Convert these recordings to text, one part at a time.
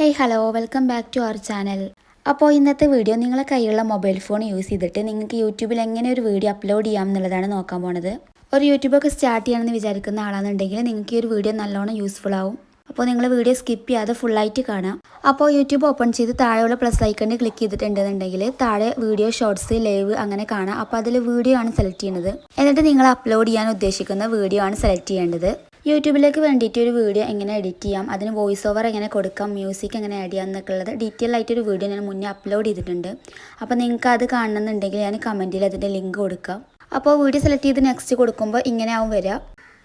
Hey hello welcome back to our channel അപ്പോൾ ഇന്നത്തെ video നിങ്ങളെ കയ്യിലുള്ള മൊബൈൽ ഫോൺ യൂസ് ചെയ്തിട്ട് നിങ്ങൾക്ക് യൂട്യൂബിൽ എങ്ങനെ ഒരു വീഡിയോ അപ്ലോഡ് ചെയ്യാം എന്നുള്ളതാണ് നോക്കാൻ പോണത്. ഒരു യൂട്യൂബൊക്കെ സ്റ്റാർട്ട് ചെയ്യണമെന്ന് വിചാരിക്കുന്ന ആളാണെന്നുണ്ടെങ്കിൽ നിങ്ങൾക്ക് ഈ ഒരു വീഡിയോ നല്ലോണം യൂസ്ഫുൾ ആവും. അപ്പോൾ നിങ്ങൾ വീഡിയോ സ്കിപ്പ് ചെയ്യാതെ ഫുള്ളായിട്ട് കാണാം. അപ്പോൾ യൂട്യൂബ് ഓപ്പൺ ചെയ്ത് താഴെയുള്ള പ്ലസ് ഐക്കണിൽ ക്ലിക്ക് ചെയ്തിട്ടുണ്ടെന്നുണ്ടെങ്കിൽ താഴെ വീഡിയോ ഷോർട്സ് ലൈവ് അങ്ങനെ കാണാം. അപ്പോൾ അതിൽ വീഡിയോ ആണ് സെലക്ട് ചെയ്യുന്നത്. എന്നിട്ട് നിങ്ങൾ അപ്ലോഡ് ചെയ്യാൻ ഉദ്ദേശിക്കുന്ന വീഡിയോ ആണ് സെലക്ട് ചെയ്യേണ്ടത്. യൂട്യൂബിലേക്ക് വേണ്ടിയിട്ട് ഒരു വീഡിയോ എങ്ങനെ എഡിറ്റ് ചെയ്യാം? അതിന് വോയിസ് ഓവർ എങ്ങനെ കൊടുക്കാം? മ്യൂസിക് എങ്ങനെ ആഡ് ചെയ്യാം എന്നൊക്കെ ഉള്ളത് ഡീറ്റെയിൽ ആയിട്ടൊരു വീഡിയോ ഞാൻ മുന്നേ അപ്ലോഡ് ചെയ്തിട്ടുണ്ട്. അപ്പോൾ നിങ്ങൾക്ക് അത് കാണണമെന്നുണ്ടെങ്കിൽ ഞാൻ കമന്റിൽ അതിന്റെ ലിങ്ക് കൊടുക്കാം. അപ്പോൾ വീഡിയോ സെലക്ട് ചെയ്ത് നെക്സ്റ്റ് കൊടുക്കുമ്പോൾ ഇങ്ങനെ ആവും വരിക.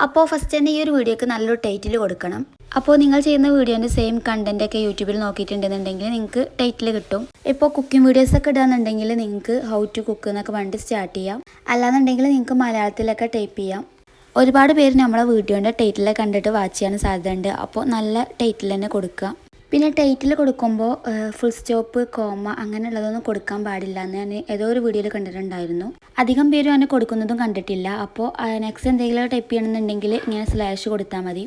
അപ്പോൾ ഫസ്റ്റ് തന്നെ ഈ ഒരു വീഡിയോക്ക് നല്ലൊരു ടൈറ്റിൽ കൊടുക്കണം. അപ്പോൾ നിങ്ങൾ ചെയ്യുന്ന വീഡിയോന്റെ സെയിം കണ്ടന്റ് ഒക്കെ യൂട്യൂബിൽ നോക്കിയിട്ടുണ്ടെന്നുണ്ടെങ്കിൽ നിങ്ങൾക്ക് ടൈറ്റിൽ കിട്ടും. ഇപ്പോൾ കുക്കിംഗ് വീഡിയോസൊക്കെ ഇടുകയെന്നുണ്ടെങ്കിൽ നിങ്ങൾക്ക് ഹൗ ടു കുക്ക് എന്നൊക്കെ വേണ്ടി സ്റ്റാർട്ട് ചെയ്യാം. അല്ലാന്നുണ്ടെങ്കിൽ നിങ്ങൾക്ക് മലയാളത്തിലൊക്കെ ടൈപ്പ് ചെയ്യാം. ഒരുപാട് പേര് നമ്മളെ വീഡിയോന്റെ ടൈറ്റിലെ കണ്ടിട്ട് വാച്ച് ചെയ്യാൻ സാധ്യതയുണ്ട്. അപ്പോൾ നല്ല ടൈറ്റിൽ തന്നെ കൊടുക്കുക. പിന്നെ ടൈറ്റിൽ കൊടുക്കുമ്പോൾ ഫുൾ സ്റ്റോപ്പ് കോമ അങ്ങനെയുള്ളതൊന്നും കൊടുക്കാൻ പാടില്ല എന്ന് ഞാൻ ഏതോ ഒരു വീഡിയോയിൽ കണ്ടിട്ടുണ്ടായിരുന്നു. അധികം പേരും അങ്ങനെ കൊടുക്കുന്നതും കണ്ടിട്ടില്ല. അപ്പോൾ നെക്സ്റ്റ് എന്തെങ്കിലും ടൈപ്പ് ചെയ്യണമെന്നുണ്ടെങ്കിൽ ഇങ്ങനെ സ്ലാഷ് കൊടുത്താൽ മതി.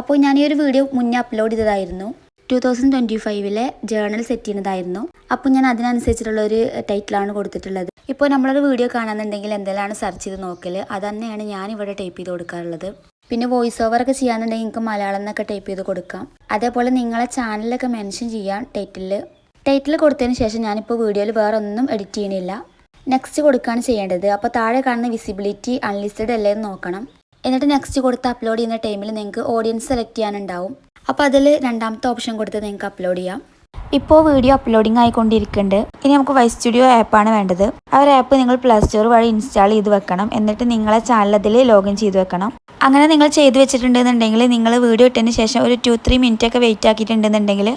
അപ്പോൾ ഞാൻ ഈ ഒരു വീഡിയോ മുന്നേ അപ്ലോഡ് ചെയ്തതായിരുന്നു. ടു തൗസൻഡ് ട്വന്റി ഫൈവിലെ ജേണൽ സെറ്റ് ചെയ്യുന്നതായിരുന്നു. അപ്പോൾ ഞാൻ അതിനനുസരിച്ചിട്ടുള്ള ഒരു ടൈറ്റിലാണ് കൊടുത്തിട്ടുള്ളത്. ഇപ്പോൾ നമ്മളൊരു വീഡിയോ കാണാന്നുണ്ടെങ്കിൽ എന്തെല്ലാം സെർച്ച് ചെയ്ത് നോക്കൽ? അത് തന്നെയാണ് ഞാനിവിടെ ടൈപ്പ് ചെയ്ത് കൊടുക്കാറുള്ളത്. പിന്നെ വോയിസ് ഓവർ ഒക്കെ ചെയ്യാന്നുണ്ടെങ്കിൽ നിങ്ങൾക്ക് മലയാളം എന്നൊക്കെ ടൈപ്പ് ചെയ്ത് കൊടുക്കാം. അതേപോലെ നിങ്ങളെ ചാനലൊക്കെ മെൻഷൻ ചെയ്യാം ടൈറ്റിൽ ടൈറ്റിൽ കൊടുത്തതിന് ശേഷം ഞാനിപ്പോൾ വീഡിയോയിൽ വേറെ ഒന്നും എഡിറ്റ് ചെയ്യണില്ല നെക്സ്റ്റ് കൊടുക്കുകയാണ് ചെയ്യേണ്ടത്. അപ്പോൾ താഴെ കാണുന്ന വിസിബിലിറ്റി അൺലിസ്റ്റഡ് അല്ലേ എന്ന് നോക്കണം. എന്നിട്ട് നെക്സ്റ്റ് കൊടുത്ത് അപ്ലോഡ് ചെയ്യുന്ന ടൈമിൽ നിങ്ങൾക്ക് ഓഡിയൻസ് സെലക്ട് ചെയ്യാനുണ്ടാവും. അപ്പോൾ അതിൽ രണ്ടാമത്തെ ഓപ്ഷൻ കൊടുത്ത് നിങ്ങൾക്ക് അപ്ലോഡ് ചെയ്യാം. ഇപ്പോൾ വീഡിയോ അപ്ലോഡിംഗ് ആയിക്കൊണ്ടിരിക്കുന്നുണ്ട്. ഇനി നമുക്ക് വൈ സ്റ്റുഡിയോ ആപ്പാണ് വേണ്ടത്. ആ ഒരു ആപ്പ് നിങ്ങൾ പ്ലേ സ്റ്റോർ വഴി ഇൻസ്റ്റാൾ ചെയ്ത് വെക്കണം. എന്നിട്ട് നിങ്ങളെ ചാനൽ അതിൽ ലോഗിൻ ചെയ്ത് വെക്കണം. അങ്ങനെ നിങ്ങൾ ചെയ്ത് വെച്ചിട്ടുണ്ടെന്നുണ്ടെങ്കിൽ നിങ്ങൾ വീഡിയോ ഇട്ടതിന് ശേഷം ഒരു ടു ത്രീ മിനിറ്റ് ഒക്കെ വെയിറ്റ് ആക്കിയിട്ടുണ്ടെന്നുണ്ടെങ്കിൽ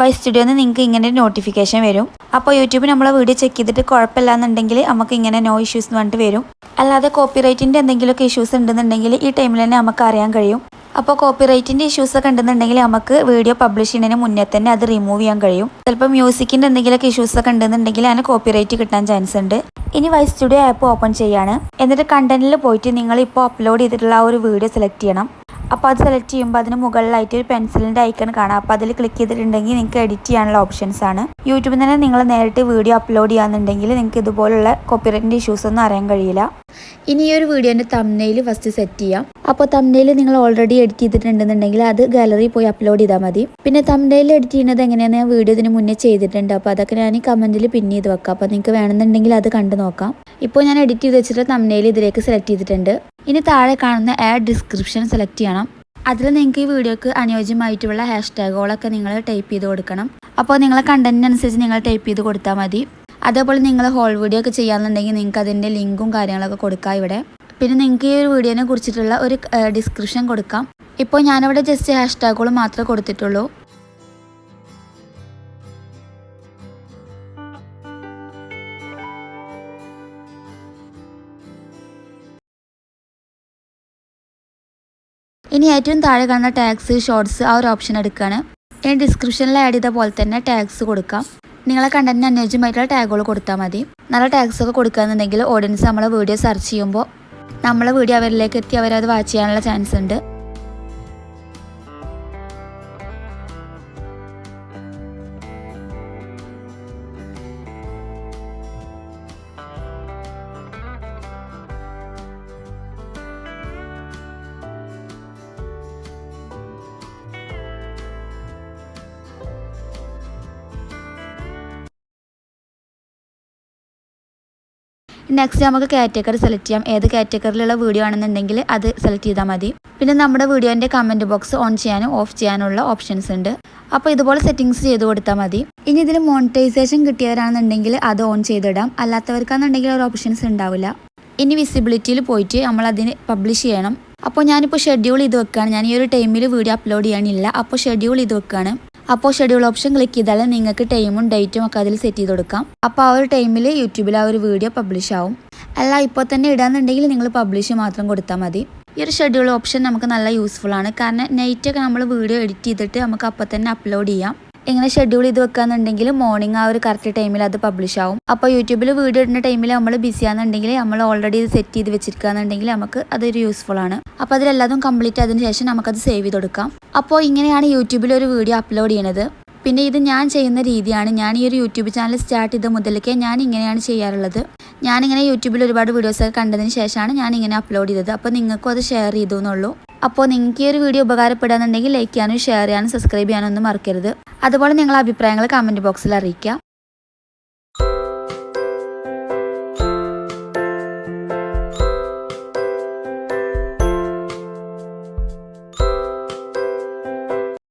വൈ സ്റ്റുഡിയോന്ന് നിങ്ങൾക്ക് ഇങ്ങനെ ഒരു നോട്ടിഫിക്കേഷൻ വരും. അപ്പോൾ യൂട്യൂബ് നമ്മളെ വീഡിയോ ചെക്ക് ചെയ്തിട്ട് കുഴപ്പമില്ല എന്നുണ്ടെങ്കിൽ നമുക്ക് ഇങ്ങനെ നോ ഇഷ്യൂസ് എന്ന് പറഞ്ഞിട്ട് വരും. അല്ലാതെ കോപ്പിറൈറ്റിന്റെ എന്തെങ്കിലുമൊക്കെ ഇഷ്യൂസ് ഉണ്ടെന്നുണ്ടെങ്കിൽ ഈ ടൈമിൽ തന്നെ നമുക്ക് അറിയാൻ കഴിയും. അപ്പോൾ കോപ്പിറൈറ്റിന്റെ ഇഷ്യൂസ് ഒക്കെ ഉണ്ടെന്നുണ്ടെങ്കിൽ നമുക്ക് വീഡിയോ പബ്ലിഷ് ചെയ്യുന്നതിന് മുന്നേ തന്നെ അത് റിമൂവ് ചെയ്യാൻ കഴിയും. ചിലപ്പോൾ മ്യൂസിക്കിന്റെ എന്തെങ്കിലുമൊക്കെ ഇഷ്യൂസ് ഒക്കെ ഉണ്ടെന്നുണ്ടെങ്കിൽ അതിന് കോപ്പിറൈറ്റ് കിട്ടാൻ ചാൻസ് ഉണ്ട്. ഇനി വൈസ് സ്റ്റുഡിയോ ആപ്പ് ഓപ്പൺ ചെയ്യാണ്. എന്നിട്ട് കണ്ടന്റിൽ പോയിട്ട് നിങ്ങൾ ഇപ്പോൾ അപ്ലോഡ് ചെയ്തിട്ടുള്ള ആ ഒരു വീഡിയോ സെലക്ട് ചെയ്യണം. അപ്പോൾ അത് സെലക്ട് ചെയ്യുമ്പോൾ അതിന് മുകളിലായിട്ട് ഒരു പെൻസിലിന്റെ ഐക്കൺ കാണാം. അപ്പോൾ അതിൽ ക്ലിക്ക് ചെയ്തിട്ടുണ്ടെങ്കിൽ നിങ്ങൾക്ക് എഡിറ്റ് ചെയ്യാനുള്ള ഓപ്ഷൻസ് ആണ്. യൂട്യൂബിൽ തന്നെ നിങ്ങൾ നേരിട്ട് വീഡിയോ അപ്ലോഡ് ചെയ്യാന്നുണ്ടെങ്കിൽ നിങ്ങൾക്ക് ഇതുപോലുള്ള കോപ്പിറൈറ്റിന്റെ ഇഷ്യൂസ് ഒന്നും അറിയാൻ കഴിയില്ല. ഇനി ഈ ഒരു വീഡിയോന്റെ തമ്നെയിൽ ഫസ്റ്റ് സെറ്റ് ചെയ്യാം. അപ്പോൾ തമ്നെയിൽ നിങ്ങൾ ഓൾറെഡി എഡിറ്റ് ചെയ്തിട്ടുണ്ടെന്നുണ്ടെങ്കിൽ അത് ഗാലറി പോയി അപ്ലോഡ് ചെയ്താൽ മതി. പിന്നെ തമ്നെയിൽ എഡിറ്റ് ചെയ്യുന്നത് എങ്ങനെയാണെന്ന് ഞാൻ വീഡിയോ ഇതിന് മുന്നേ ചെയ്തിട്ടുണ്ട്. അപ്പോൾ അതൊക്കെ ഞാൻ ഈ കമന്റിൽ പിന്നെ ചെയ്ത് വെക്കാം. അപ്പോൾ നിങ്ങൾക്ക് വേണമെന്നുണ്ടെങ്കിൽ അത് കണ്ടു നോക്കാം. ഇപ്പോൾ ഞാൻ എഡിറ്റ് ചെയ്ത് വെച്ചിട്ട് തമ്നെയിൽ ഇതിലേക്ക് സെലക്ട് ചെയ്തിട്ടുണ്ട്. ഇനി താഴെ കാണുന്ന ആഡ് ഡിസ്ക്രിപ്ഷൻ സെലക്ട് ചെയ്യണം. അതിൽ നിങ്ങൾക്ക് ഈ വീഡിയോക്ക് അനുയോജ്യമായിട്ടുള്ള ഹാഷ്ടാഗുകളൊക്കെ നിങ്ങൾ ടൈപ്പ് ചെയ്ത് കൊടുക്കണം. അപ്പോൾ നിങ്ങളെ കണ്ടന്റിനനുസരിച്ച് നിങ്ങൾ ടൈപ്പ് ചെയ്ത് കൊടുത്താൽ മതി. അതേപോലെ നിങ്ങൾ ഹോൾ വീഡിയോ ഒക്കെ ചെയ്യാന്നുണ്ടെങ്കിൽ നിങ്ങൾക്ക് അതിന്റെ ലിങ്കും കാര്യങ്ങളൊക്കെ കൊടുക്കാം ഇവിടെ. പിന്നെ നിങ്ങൾക്ക് ഈ ഒരു വീഡിയോനെ കുറിച്ചിട്ടുള്ള ഒരു ഡിസ്ക്രിപ്ഷൻ കൊടുക്കാം. ഇപ്പോൾ ഞാനിവിടെ ജസ്റ്റ് ഹാഷ് ടാഗുകൾ മാത്രമേ കൊടുത്തിട്ടുള്ളൂ. ഇനി ഏറ്റവും താഴെ കാണുന്ന ടാക്സ് ഷോർട്സ് ആ ഒരു ഓപ്ഷൻ എടുക്കുകയാണ് ഇനി ഡിസ്ക്രിപ്ഷനിൽ ആഡ് ചെയ്ത പോലെ തന്നെ ടാക്സ് കൊടുക്കാം. നിങ്ങളെ കണ്ടന്റിന് അനുയോജ്യമായിട്ടുള്ള ടാഗുകൾ കൊടുത്താൽ മതി. നല്ല ടാഗ്സ് ഒക്കെ കൊടുക്കുകയെന്നുണ്ടെങ്കിൽ ഓഡിയൻസ് നമ്മളെ വീഡിയോ സെർച്ച് ചെയ്യുമ്പോൾ നമ്മളെ വീഡിയോ അവരിലേക്ക് എത്തി അവരത് വാച്ച് ചെയ്യാനുള്ള ചാൻസ് ഉണ്ട്. നെക്സ്റ്റ് നമുക്ക് കാറ്റഗറി സെലക്ട് ചെയ്യാം. ഏത് കാറ്റഗറിയിലുള്ള വീഡിയോ ആണെന്നുണ്ടെങ്കിൽ അത് സെലക്ട് ചെയ്താൽ മതി. പിന്നെ നമ്മുടെ വീഡിയോന്റെ കമന്റ് ബോക്സ് ഓൺ ചെയ്യാനും ഓഫ് ചെയ്യാനുള്ള ഓപ്ഷൻസ് ഉണ്ട്. അപ്പോൾ ഇതുപോലെ സെറ്റിങ്സ് ചെയ്ത് കൊടുത്താൽ മതി. ഇനി ഇതിൽ മോണിറ്റൈസേഷൻ കിട്ടിയവരാണെന്നുണ്ടെങ്കിൽ അത് ഓൺ ചെയ്തിടാം. അല്ലാത്തവർക്കാണെന്നുണ്ടെങ്കിൽ ഒരു ഓപ്ഷൻസ് ഉണ്ടാവില്ല. ഇനി വിസിബിലിറ്റിയിൽ പോയിട്ട് നമ്മൾ അതിന് പബ്ലിഷ് ചെയ്യണം. അപ്പോൾ ഞാനിപ്പോൾ ഷെഡ്യൂൾ ചെയ്ത് വെക്കുകയാണ് ഞാൻ ഈ ഒരു ടൈമിൽ വീഡിയോ അപ്ലോഡ് ചെയ്യാനില്ല. അപ്പോൾ ഷെഡ്യൂൾ ചെയ്ത് വെക്കുകയാണ് അപ്പോൾ ഷെഡ്യൂൾ ഓപ്ഷൻ ക്ലിക്ക് ചെയ്താൽ നിങ്ങൾക്ക് ടൈമും ഡേറ്റും ഒക്കെ അതിൽ സെറ്റ് ചെയ്ത് കൊടുക്കാം. അപ്പോൾ ആ ഒരു ടൈമിൽ യൂട്യൂബിൽ ആ ഒരു വീഡിയോ പബ്ലിഷ് ആവും. അല്ല ഇപ്പോൾ തന്നെ ഇടാന്നുണ്ടെങ്കിൽ നിങ്ങൾ പബ്ലിഷ് മാത്രം കൊടുത്താൽ മതി. ഈ ഒരു ഷെഡ്യൂൾ ഓപ്ഷൻ നമുക്ക് നല്ല യൂസ്ഫുൾ ആണ്. കാരണം നൈറ്റൊക്കെ നമ്മൾ വീഡിയോ എഡിറ്റ് ചെയ്തിട്ട് നമുക്ക് അപ്പോൾ തന്നെ അപ്ലോഡ് ചെയ്യാം. ഇങ്ങനെ ഷെഡ്യൂൾ ചെയ്ത് വെക്കാന്നുണ്ടെങ്കിൽ മോർണിംഗ് ആ ഒരു കറക്റ്റ് ടൈമിൽ അത് പബ്ലിഷ് ആവും. അപ്പോൾ യൂട്യൂബിൽ വീഡിയോ ഇടുന്ന ടൈമിൽ നമ്മൾ ബിസി ആണെന്നുണ്ടെങ്കിൽ നമ്മൾ ഓൾറെഡി ഇത് സെറ്റ് ചെയ്ത് വെച്ചിരിക്കുകയെന്നുണ്ടെങ്കിൽ നമുക്ക് അതൊരു യൂസ്ഫുൾ ആണ്. അപ്പോൾ അതിലെല്ലാതും കംപ്ലീറ്റ് ആയതിനു ശേഷം നമുക്കത് സേവ് ചെയ്ത് കൊടുക്കാം. അപ്പോൾ ഇങ്ങനെയാണ് യൂട്യൂബിൽ ഒരു വീഡിയോ അപ്ലോഡ് ചെയ്യുന്നത് പിന്നെ ഇത് ഞാൻ ചെയ്യുന്ന രീതിയാണ് ഞാൻ ഈ ഒരു യൂട്യൂബ് ചാനൽ സ്റ്റാർട്ട് ചെയ്ത മുതലൊക്കെ ഞാൻ ഇങ്ങനെയാണ് ചെയ്യാറുള്ളത്. ഞാനിങ്ങനെ യൂട്യൂബിൽ ഒരുപാട് വീഡിയോസൊക്കെ കണ്ടതിന് ശേഷമാണ് ഞാൻ ഇങ്ങനെ അപ്ലോഡ് ചെയ്തത്. അപ്പോൾ നിങ്ങൾക്കും അത് ഷെയർ ചെയ്തു എന്നുള്ളൂ അപ്പോൾ നിങ്ങൾക്ക് ഈ ഒരു വീഡിയോ ഉപകാരപ്പെടുകയാണെന്നുണ്ടെങ്കിൽ ലൈക്ക് ചെയ്യാനും ഷെയർ ചെയ്യാനും സബ്സ്ക്രൈബ് ചെയ്യാനും ഒന്നും മറക്കരുത്. അതുപോലെ നിങ്ങളുടെ അഭിപ്രായങ്ങൾ കമന്റ് ബോക്സിൽ അറിയിക്കുക